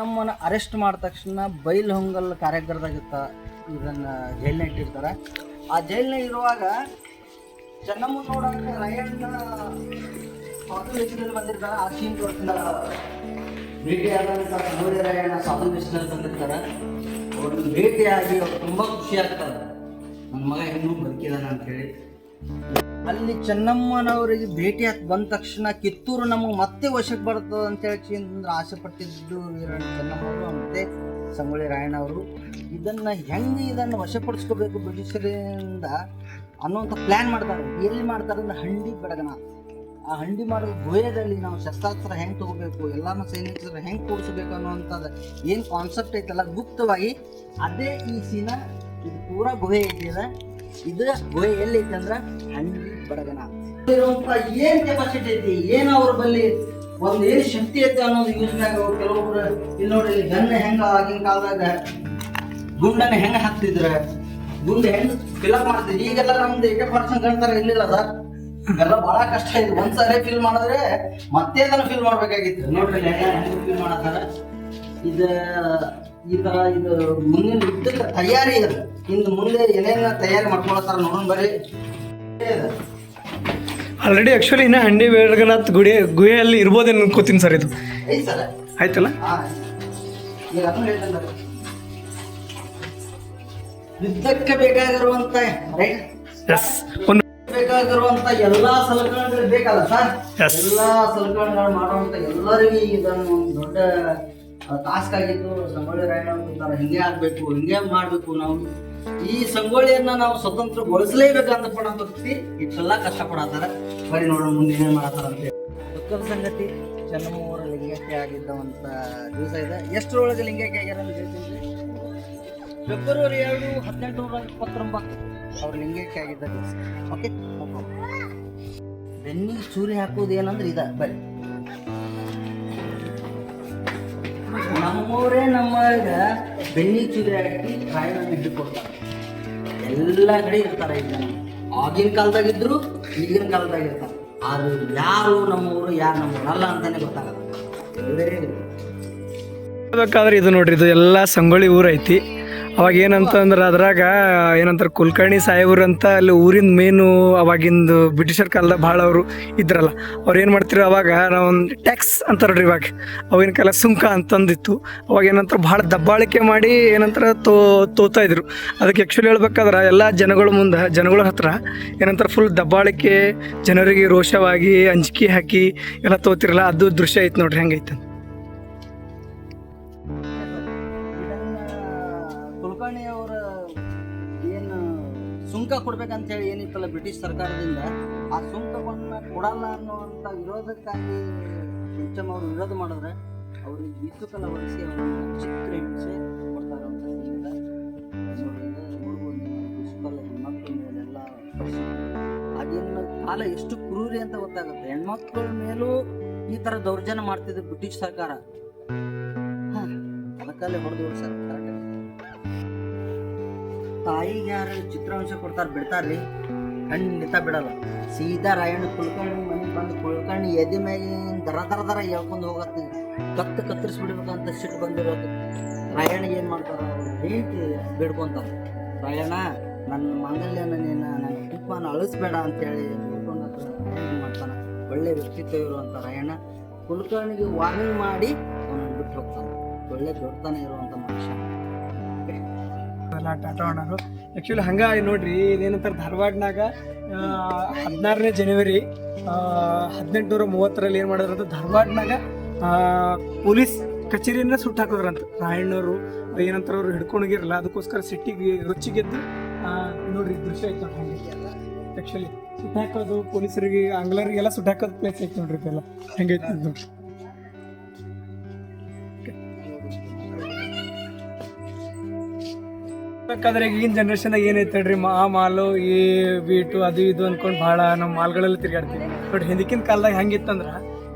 ಚೆನ್ನಮ್ಮನ arrest ಮಾಡಿದ ತಕ್ಷಣ ಬೈಲ್ ಹೊಂಗಲ್ ಕಾರ್ಯಾಗಾರದಾಗಿತ್ತ ಇದನ್ನು ಜೈಲಿನ ಇಟ್ಟಿರ್ತಾರೆ ಆ ಜೈಲಿನ ಇರುವಾಗ ಚೆನ್ನಮ್ಮ ನೋಡಕ್ಕೆ ರಾಯಣ್ಣ ಸ್ವಾತಂತ್ರ್ಯ ಬಂದಿರ್ತಾರ. ಆ ಸೀನ್ ತೋರಿಸಿದ ಭೇಟಿಯಾದಂಥ ಸಂಗೊಳ್ಳಿ ರಾಯಣ್ಣ ಸ್ವಾತಂತ್ರ್ಯ ಬಂದಿರ್ತಾರ. ಅವ್ರನ್ನ ಭೇಟಿಯಾಗಿ ಅವ್ರು ತುಂಬ ಖುಷಿ ಆಗ್ತಾರೆ. ನನ್ನ ಮಗ ಇನ್ನೂ ಬದುಕಿದಾನ ಅಂತೇಳಿ. ಅಲ್ಲಿ ಚೆನ್ನಮ್ಮನವರಿಗೆ ಭೇಟಿ ಹಾಕಿ ಬಂದ ತಕ್ಷಣ ಕಿತ್ತೂರು ನಮಗೆ ಮತ್ತೆ ವಶಕ್ಕೆ ಬರ್ತದೆ ಅಂತ ಹೇಳಿ ಆಸೆ ಪಟ್ಟಿದ್ದು ವೀರಣ್ಣ ಚೆನ್ನಮ್ಮ ಮತ್ತೆ ಸಂಗೊಳ್ಳಿ ರಾಯಣ್ಣ ಅವರು. ಇದನ್ನ ಹೆಂಗೆ ಇದನ್ನು ವಶಪಡಿಸ್ಕೋಬೇಕು ಬ್ರಿಟಿಷರಿಂದ ಅನ್ನುವಂಥ ಪ್ಲ್ಯಾನ್ ಮಾಡ್ತಾರೆ. ಎಲ್ಲಿ ಮಾಡ್ತಾರೆ ಅಂದ್ರೆ ಹಂಡಿ ಬೆಡಗನ. ಆ ಹಂಡಿ ಮಾಡೋ ಗೋಯದಲ್ಲಿ ನಾವು ಶಸ್ತ್ರಾಸ್ತ್ರ ಹೆಂಗೆ ತಗೋಬೇಕು ಎಲ್ಲಾನು ಸೈನಿಕರು ಹೆಂಗೆ ಕೂಡಿಸ್ಬೇಕು ಅನ್ನುವಂಥದ್ದು ಏನು ಕಾನ್ಸೆಪ್ಟ್ ಐತಲ್ಲ, ಗುಪ್ತವಾಗಿ ಅದೇ ಈ ಸೀನ ಇದು ಪೂರಾ ಗುಹೆ ಇದೆಯಲ್ಲ, ಇದು ಗುಹೆ ಎಲ್ಲಿ ಐತಂದ್ರೆ ಹಂಡಿ ಬಡಗನ ಏನ್ ಕೆಪಾಸಿಟಿ ಐತಿ, ಏನ್ ಅವ್ರ ಬಲ್ಲಿ ಒಂದ್ ಏನ್ ಶಕ್ತಿ ಐತಿ ಅನ್ನೋದು ಯೂಸ್ ಮ್ಯಾಗ ಕೆಲವೊಬ್ರು ಇಲ್ಲಿ ನೋಡಿ, ಇಲ್ಲಿ ಗನ್ ಹೆಂಗ ಆಗಿನ ಕಾಲದಾಗ ಗುಂಡನ್ನ ಹೆಂಗ ಹಾಕ್ತಿದ್ರ? ಗುಂಡ ಹೆಂಗ್ ಫಿಲಪ್ ಮಾಡ್ತಿದ್ರು? ಈಗೆಲ್ಲ ನಮ್ದು ಏಕೆ ಪರ್ಸೆಂಟ್ ಗಂಟಾರ ಇಲ್ಲಿಲ್ಲ ಸರ್. ಎಲ್ಲ ಬಹಳ ಕಷ್ಟ ಇದೆ. ಒಂದ್ಸರಿ ಫಿಲ್ ಮಾಡಿದ್ರೆ ಮತ್ತೆ ಅದನ್ನ ಫಿಲ್ ಮಾಡ್ಬೇಕಾಗಿತ್ತು. ನೋಡ್ರಿ ಫಿಲ್ ಮಾಡತ್ತಾರ? ಇದು, ಈ ತರ ಇದು ಮುಂದಿನ ಯುದ್ಧಕ್ಕೆ ತಯಾರಿ ಇದೆ ಇನ್ನು ಮುಂದೆ ಏನೇನ ತಯಾರಿ ಮಾಡ್ಕೊಳತ್ತಾರ ನೋಡೋಣ ಬರ್ರಿ. ಆಲ್ರೆಡಿ ಆ್ಯಕ್ಚುಲಿ ಇನ್ನು ಹಂಡಿ ಬೇಡಗನಾಥ್ ಗುಡಿ ಗುಹೆಯಲ್ಲಿ ಇರ್ಬೋದೇನು ಅನ್ಕೋತೀನಿ ಸರ್ ಇದು. ಆಯ್ತಲ್ಲ? ಯುದ್ಧಕ್ಕೆ ಬೇಕಾಗಿರುವಂತ ಎಸ್ ಒಂದು ಬೇಕಾಗಿರುವಂತ ಎಲ್ಲಾ ಸಲಕರಣೆಗಳು ಬೇಕಲ್ಲ ಸರ್. ಎಲ್ಲಾ ಸಲಕರಣೆಗಳು ಮಾಡುವಂತ ಎಲ್ಲರಿಗೂ ಇದನ್ನು ಒಂದು ದೊಡ್ಡ ಟಾಸ್ಕ್ ಆಗಿತ್ತು. ಸಂಗೊಳ್ಳಿ ರಾಯಣ್ಣ ಹಿಂಗೆ ಆಗ್ಬೇಕು ಹಿಂಗೆ ಮಾಡ್ಬೇಕು ನಾವು. ಈ ಸಂಗೊಳ್ಳಿಯನ್ನ ನಾವು ಸ್ವತಂತ್ರಗೊಳಿಸಲೇಬೇಕಂತ ಪಡೋ ವ್ಯಕ್ತಿ ಇಷ್ಟೆಲ್ಲ ಕಷ್ಟಪಡತ್ತಾರ ಬರೀ ನೋಡೋಣ ಮುಂದೆ ಏನ್ ಮಾಡತ್ತಾರ ಅಂತ. ದುಃಖದ ಸಂಗತಿ ಚನ್ನಮ್ಮವರ ಲಿಂಗಕ್ಕೆ ಆಗಿದ್ದಂತ ದಿವಸ ಇದೆ. ಎಷ್ಟರೊಳಗೆ ಲಿಂಗಕ್ಕೆ ಆಗ್ಯಾರ ಹೇಳ್ತೀನಿ ಫೆಬ್ರವರಿ ಎರಡು ಹದಿನೆಂಟು ನೂರ ಇಪ್ಪತ್ತೊಂಬತ್ತು. ಅವ್ರ ಲಿಂಗಕ್ಕೆ ಆಗಿದ್ದ ದಿವಸ. ಓಕೆ ಬೆನ್ನಿಗೆ ಚೂರಿ ಹಾಕೋದು ಏನಂದ್ರೆ ಇದ. ಬರಿ ನಮ್ಮವರೇ ನಮ್ಮಗ ಬೆನ್ನಿ ಚೂರಿ ಹಾಕಿ ಕಾಯಿನ ಹಿಡ್ಕೊಡ್ತಾರೆ. ಎಲ್ಲ ಕಡೆ ಇರ್ತಾರೆ ಈಗ ಆಗಿನ ಕಾಲದಾಗಿದ್ರು ಈಗಿನ ಕಾಲದಾಗ ಇರ್ತಾರೆ. ಆದ್ರೆ ಯಾರು ನಮ್ಮವರು ಯಾರು ನಮ್ಮವ್ರು ಅಲ್ಲ ಅಂತಾನೆ ಗೊತ್ತಾಗಲ್ಲ. ಬೇಕಾದ್ರೆ ಇದು ನೋಡ್ರಿ, ಇದು ಎಲ್ಲ ಸಂಗೊಳ್ಳಿ ಊರೈತಿ. ಅವಾಗ ಏನಂತಂದ್ರೆ ಅದ್ರಾಗ, ಏನಂತಾರೆ ಕುಲಕರ್ಣಿ ಸಾಹೇಬ್ರು ಅಂತ ಅಲ್ಲಿ ಊರಿನ ಮೇನು ಅವಾಗಿಂದು ಬ್ರಿಟಿಷರ್ ಕಾಲದ ಭಾಳ ಅವರು ಇದ್ರಲ್ಲ. ಅವ್ರು ಏನು ಮಾಡ್ತಿರೋ ಅವಾಗ ನಾವೊಂದು ಟ್ಯಾಕ್ಸ್ ಅಂತಾರ್ರಿ ಇವಾಗ. ಅವಾಗಿನ ಕಾಲ ಸುಂಕ ಅಂತಂದಿತ್ತು. ಅವಾಗ ಏನಂತಾರೆ ಭಾಳ ದಬ್ಬಾಳಿಕೆ ಮಾಡಿ ಏನಂತಾರೆ ತೋ, ತೋತಾ ಇದ್ರು. ಅದಕ್ಕೆ ಆ್ಯಕ್ಚುಲಿ ಹೇಳ್ಬೇಕಾದ್ರೆ ಎಲ್ಲ ಜನಗಳ ಮುಂದೆ, ಜನಗಳ ಹತ್ರ ಏನಂತಾರೆ ಫುಲ್ ದಬ್ಬಾಳಿಕೆ, ಜನರಿಗೆ ರೋಷವಾಗಿ ಅಂಜಿಕೆ ಹಾಕಿ ಎಲ್ಲ ತೋತಿರಲ್ಲ, ಅದು ದೃಶ್ಯ ಐತೆ ನೋಡ್ರಿ, ಹೆಂಗೈತೆ ಕುಲಕರ್ಣಿ ಅವರ ಏನು ಸುಂಕ ಕೊಡ್ಬೇಕಂತ ಹೇಳಿ ಏನಿತ್ತಲ್ಲ ಬ್ರಿಟಿಷ್ ಸರ್ಕಾರದಿಂದ, ಆ ಸುಂಕವನ್ನು ಕೊಡಲ್ಲ ಅನ್ನುವಂಥ ವಿರೋಧಕ್ಕಾಗಿ ಮುಂಚಮ್ ಅವರು ವಿರೋಧ ಮಾಡಿದ್ರೆ ಅವ್ರಿಗೆ ವಿಸುಕಲ ವಹಿಸಿ ಅವರು ಚಿತ್ರ ಹಿಂಸೆ ಕೊಡ್ತಾರೆ ಅಂತ ಹೆಣ್ಮಕ್ಳ ಆಗಿನ ಕಾಲ ಎಷ್ಟು ಕ್ರೂರಿ ಅಂತ ಗೊತ್ತಾಗುತ್ತೆ. ಹೆಣ್ಮಕ್ಳ ಮೇಲೂ ಈ ತರ ದೌರ್ಜನ್ಯ ಮಾಡ್ತಿದ್ರು ಬ್ರಿಟಿಷ್ ಸರ್ಕಾರ. ಅದಕ್ಕಲ್ಲೇ ಹೊಡೆದು ಸರ್ ಕರೆಕ್ಟ್ ತಾಯಿಗೆ ಯಾರು ಚಿತ್ರಾಂಶ ಕೊಡ್ತಾರೆ ಬಿಡ್ತಾರ್ರಿ ಖಂಡಿತ ಬಿಡಲ್ಲ. ಸೀದಾ ರಾಯಣ್ಣ ಕುಲ್ಕರ್ಣಿ ಮನೆಗೆ ಬಂದು ಕುಲ್ಕರ್ಣಿ ಎದೆ ಮ್ಯಾಗಿನ ದರ ದರ ದರ ಹೇಳ್ಕೊಂಡು ಹೋಗತ್ತೆ. ಕತ್ತು ಕತ್ತರಿಸ್ಬಿಡ್ಬೇಕಂತ ಸಿಟ್ಟು ಬಂದಿರೋದು. ರಾಯಣ್ಣ ಏನು ಮಾಡ್ತಾರೆ? ಹೇಳ್ತಿ ಬಿಡ್ಕೊಂತಾರೆ. ರಾಯಣ್ಣ ನನ್ನ ಮಾಂಗಲ್ಯನ ನೀನು ನನ್ನ ಕುಟುಂಬನ ಅಳಿಸ್ಬೇಡ ಅಂತೇಳಿ ಏನು ಮಾಡ್ತಾನೆ? ಒಳ್ಳೆ ವ್ಯಕ್ತಿತ್ವ ಇರುವಂಥ ರಾಯಣ್ಣ ಕುಲ್ಕರ್ಣಿಗೆ ವಾರ್ನಿಂಗ್ ಮಾಡಿ ಅವನನ್ನು ಬಿಟ್ಟು ಹೋಗ್ತಾನೆ. ಒಳ್ಳೆ ದೊಡ್ಡತನ ಇರುವಂಥ ಮನುಷ್ಯ. ಎಲ್ಲ ಟಾಟಾ ಮಾಡೋರು ಆ್ಯಕ್ಚುಲಿ ಹಂಗೆ ನೋಡ್ರಿ, ಇದೇನಂತಾರೆ ಧಾರವಾಡನಾಗ ಹದಿನಾರನೇ ಜನವರಿ ಹದಿನೆಂಟುನೂರ ಮೂವತ್ತರಲ್ಲಿ ಏನು ಮಾಡಿದ್ರು ಅಂತ ಧಾರವಾಡನಾಗ ಪೊಲೀಸ್ ಕಚೇರಿಯನ್ನ ಸುಟ್ಟು ಹಾಕಿದ್ರಂತ. ರಾಯಣ್ಣವರು, ಏನಂತಾರೆ ಅವ್ರು ಹಿಡ್ಕೊಂಡೋಗಿರಲ್ಲ ಅದಕ್ಕೋಸ್ಕರ ಸಿಟ್ಟಿಗೆ ರುಚಿಗೆದ್ದು ನೋಡ್ರಿ ದೃಶ್ಯ ಆಯ್ತು ನೋಡ್ರಿ ಆ್ಯಕ್ಚುಲಿ ಸುಟ್ಟು ಹಾಕೋದು, ಪೊಲೀಸರಿಗೆ ಆಂಗ್ಲರಿಗೆಲ್ಲ ಸುಟ್ಟಾಕೋದು ಪ್ಲೇಸ್ ಐತೆ ನೋಡ್ರಿ ಇದೆಲ್ಲ. ಹೆಂಗೈತೆ ನೋಡ್ರಿ. ಬೇಕಾದ್ರೆ ಈಗಿನ ಜನ್ರೇಷನ್ದಾಗ ಏನೈತೆ ಹೇಳ್ರಿ? ಆ ಮಾಲು ಈ ಬೀಟು ಅದು ಇದು ಅನ್ಕೊಂಡು ಭಾಳ ನಮ್ಮ ಮಾಲ್ಗಳಲ್ಲಿ ತಿರ್ಗಾಡ್ತೀವಿ. ನೋಡ್ರಿ ಹಿಂದಿಕ್ಕಿನ ಕಾಲದಾಗ ಹೆಂಗಿತ್ತಂದ್ರ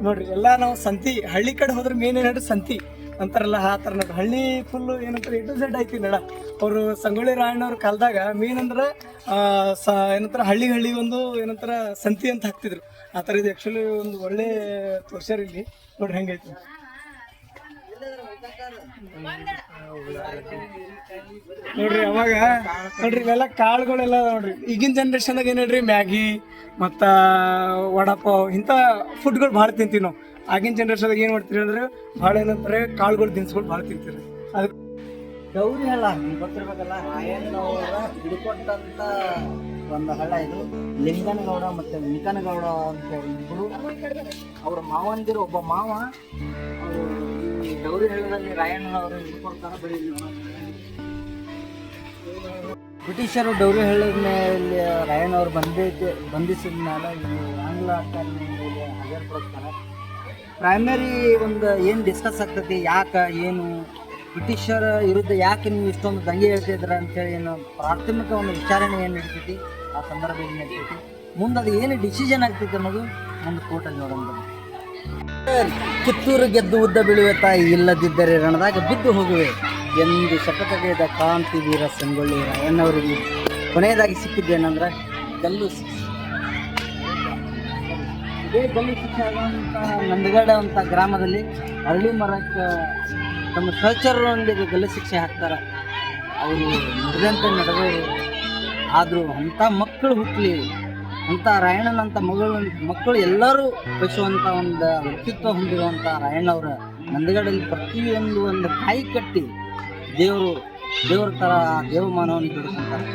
ನೋಡ್ರಿ ಎಲ್ಲ ನಾವು ಸಂತಿ ಹಳ್ಳಿ ಕಡೆ ಹೋದ್ರೆ ಮೇನ್ ಏನಾದ್ರು ಸಂತಿ. ಅಂತಾರಲ್ಲ ಆ ಥರ ಹಳ್ಳಿ ಫುಲ್ಲು ಏನಂತಾರೆ ಟು ಝೆಡ್ ಐತಿ ನಡ ಅವರು ಸಂಗೊಳ್ಳಿ ರಾಯಣ್ಣವ್ರ ಕಾಲದಾಗ ಮೇನ್ ಅಂದ್ರೆ ಆ, ಸ ಏನಂತಾರೆ ಹಳ್ಳಿ ಹಳ್ಳಿ ಒಂದು ಏನಂತಾರೆ ಸಂತಿ ಅಂತ ಹಾಕ್ತಿದ್ರು. ಆ ಥರ ಇದು ಆ್ಯಕ್ಚುಲಿ ಒಂದು ಒಳ್ಳೆ ತೋರ್ಸ್ಯಾರ ಇಲ್ಲಿ. ನೋಡ್ರಿ ಹೆಂಗೈತಿ. ನೋಡ್ರಿ, ಅವಾಗ ನೋಡ್ರಿ, ಇವೆಲ್ಲ ಕಾಳುಗಳೆಲ್ಲ ನೋಡ್ರಿ. ಈಗಿನ ಜನ್ರೇಷನ್ದಾಗ ಏನು ಹೇಳ್ರಿ, ಮ್ಯಾಗಿ ಮತ್ತು ವಡಪಾವ್, ಇಂಥ ಫುಡ್ಗಳು ಭಾಳ ತಿಂತೀವಿ ನಾವು. ಆಗಿನ ಜನ್ರೇಷನ್ದಾಗ ಏನು ಮಾಡ್ತೀರಿ ಅಂದ್ರೆ, ಭಾಳ ಏನಂತಾರೆ ಕಾಳುಗಳು ದಿನಸುಗಳು ಭಾಳ ತಿಂತೀರಿ. ಅದಕ್ಕೆ ಗೌರಿ ಹಳ್ಳ ಗೊತ್ತಿರ್ಬೇಕಲ್ಲ ರಾಯಣ್ಣನವರ ಹಿಡ್ಕೊಟ್ಟಂತ ಒಂದು ಹಳ್ಳ ಇದು. ಲಿಂಗನಗೌಡ ಮತ್ತೆ ವೆಂಕನಗೌಡ ಅಂತ ಇಬ್ಬರು ಅವ್ರ ಮಾವಂದಿರು, ಒಬ್ಬ ಮಾವ. ಅವರು ಗೌರಿ ಹಳ್ಳದಲ್ಲಿ ರಾಯಣ್ಣನವರು ಹಿಡ್ಕೊಡ್ತಾರ ಬರೀ ಬ್ರಿಟಿಷರು ಡೌರಿ ಹೇಳಿದ ಮೇಲೆ ರಾಯಣ್ಣವ್ರು ಬಂದಿದ್ದ ಬಂಧಿಸಿದ ಮೇಲೆ ಈ ಆಂಗ್ಲ ಅಕಾಡೆಮಿ ಪ್ರೈಮರಿ ಒಂದು ಏನು ಡಿಸ್ಕಸ್ ಆಗ್ತೈತಿ, ಯಾಕೆ, ಏನು? ಬ್ರಿಟಿಷರ ವಿರುದ್ಧ ಯಾಕೆ ನೀವು ಇಷ್ಟೊಂದು ದಂಗೆ ಹೇಳ್ತಿದ್ರ ಅಂತೇಳಿ ಏನು ಪ್ರಾಥಮಿಕ ಒಂದು ವಿಚಾರಣೆ ಏನು ನಡೀತೈತಿ, ಆ ಸಂದರ್ಭ ಏನು ನಡೀತೈತಿ. ಮುಂದೆ ಅದು ಏನು ಡಿಸಿಷನ್ ಆಗ್ತೈತಿ ಅನ್ನೋದು ಒಂದು ಕೋರ್ಟಲ್ಲಿ ನೋಡೋಣ. ಕಿತ್ತೂರು ಗೆದ್ದು ಉದ್ದ ಬೀಳುವೆ ತಾಯಿ ಇಲ್ಲದಿದ್ದರೆ ರಣದಾಗ ಬಿದ್ದು ಹೋಗುವೆ. ಎಂದು ಶಪಥಗೈದ ಕಾಂತಿ ವೀರ ಸಂಗೊಳ್ಳಿ ರಾಯಣ್ಣವರಿಗೆ ಕೊನೆಯದಾಗಿ ಸಿಕ್ಕಿದ್ದೇನೆಂದ್ರೆ ಗಲ್ಲು ಇದೇ ಗಲ್ಲು ಶಿಕ್ಷೆ ಆಗುವಂಥ ನಂದಗಡ ಅಂತ ಗ್ರಾಮದಲ್ಲಿ ಅರಳಿ ಮರಕ್ಕೆ ತಮ್ಮ ಸಹಚರರೊಂದಿಗೆ ಗಲ್ಲು ಶಿಕ್ಷೆ ಹಾಕ್ತಾರೆ. ಅವರು ನಡೆದಂತೆ ನಡೆದವರು ಆದರೂ ಅಂಥ ಮಕ್ಕಳು ಹುಟ್ಟಲಿ ಅಂಥ ರಾಯಣ್ಣನಂಥ ಮಗಳು, ಮಕ್ಕಳು ಎಲ್ಲರೂ ಬಯಸುವಂಥ ಒಂದು ವ್ಯಕ್ತಿತ್ವ ಹೊಂದಿರುವಂಥ ರಾಯಣ್ಣವರ ನಂದಗಡಲ್ಲಿ ಪ್ರತಿಯೊಂದು ಒಂದು ಕಾಯಿ ಕಟ್ಟಿ ದೇವರು ದೇವ್ರ ಥರ ದೇವಮಾನವನ್ನು ಬಿಡಿಸ್ತಾರೆ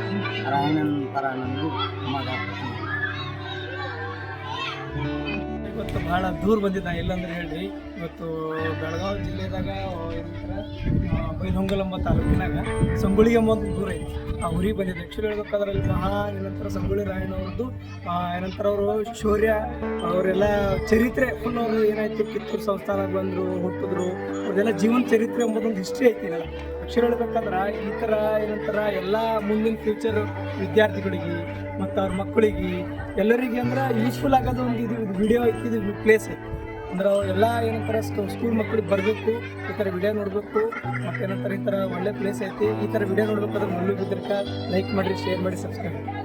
ರಾಯಣ್ಣನ ಥರ ನನಗೂ ಮಗ ಇವತ್ತು ಭಾಳ ದೂರ ಬಂದಿದ್ದ ಎಲ್ಲಂದ್ರೆ ಹೇಳ್ರಿ. ಇವತ್ತು ಬೆಳಗಾವಿ ಜಿಲ್ಲೆದಾಗ ಬೈಲಹೊಂಗಲಂಬ ತಾಲೂಕಿನಾಗ ಸಂಗೊಳ್ಳಿ ಎಂಬ ಒಂದು ದೂರ ಐತಿ. ಆ ಊರಿಗೆ ಬಂದಿದ್ದೆ. ಆ್ಯಕ್ಚುಲಿ ಹೇಳ್ಬೇಕಾದ್ರೆ ಅಲ್ಲಿ ಮಹಾ, ಏನಂತಾರೆ, ಸಂಗೊಳ್ಳಿ ರಾಯಣ್ಣವ್ರದ್ದು ಏನಂತಾರೆ ಅವರು, ಶೌರ್ಯ, ಅವರೆಲ್ಲ ಚರಿತ್ರೆ ಅವರು ಏನಾಯ್ತು, ಕಿತ್ತೂರು ಸಂಸ್ಥಾನಕ್ಕೆ ಬಂದರು, ಹುಟ್ಟಿದ್ರು, ಅವ್ರದ್ದೆಲ್ಲ ಜೀವನ ಚರಿತ್ರೆ ಎಂಬುದೊಂದು ಹಿಸ್ಟ್ರಿ ಐತಿ ಇಲ್ಲ ಅಕ್ಷರ ಹೇಳ್ಬೇಕಂದ್ರೆ, ಈ ಥರ ಏನಂತಾರ, ಎಲ್ಲ ಮುಂದಿನ ಫ್ಯೂಚರ್ ವಿದ್ಯಾರ್ಥಿಗಳಿಗೆ ಮತ್ತು ಅವ್ರ ಮಕ್ಕಳಿಗೆ ಎಲ್ಲರಿಗೆ ಅಂದ್ರೆ ಯೂಸ್ಫುಲ್ ಆಗೋದು ಒಂದು ಇದು ವಿಡಿಯೋ ಇದು ಪ್ಲೇಸ್ ಅಂದ್ರೆ ಎಲ್ಲ ಏನಂತಾರೆ ಸ್ಕೂಲ್ ಮಕ್ಕಳಿಗೆ ಬರಬೇಕು, ಈ ಥರ ವಿಡಿಯೋ ನೋಡಬೇಕು, ಮತ್ತು ಏನಂತಾರೆ ಈ ಥರ ಒಳ್ಳೆ ಪ್ಲೇಸ್ ಐತಿ, ಈ ಥರ ವಿಡಿಯೋ ನೋಡ್ಬೇಕಾದ್ರೆ ಮುಳ್ಳು ಬಿದ್ದಿರ್ಕ ಲೈಕ್ ಮಾಡಿರಿ ಶೇರ್ ಮಾಡಿ ಸಬ್ಸ್ಕ್ರೈಬ್ ಮಾಡಿ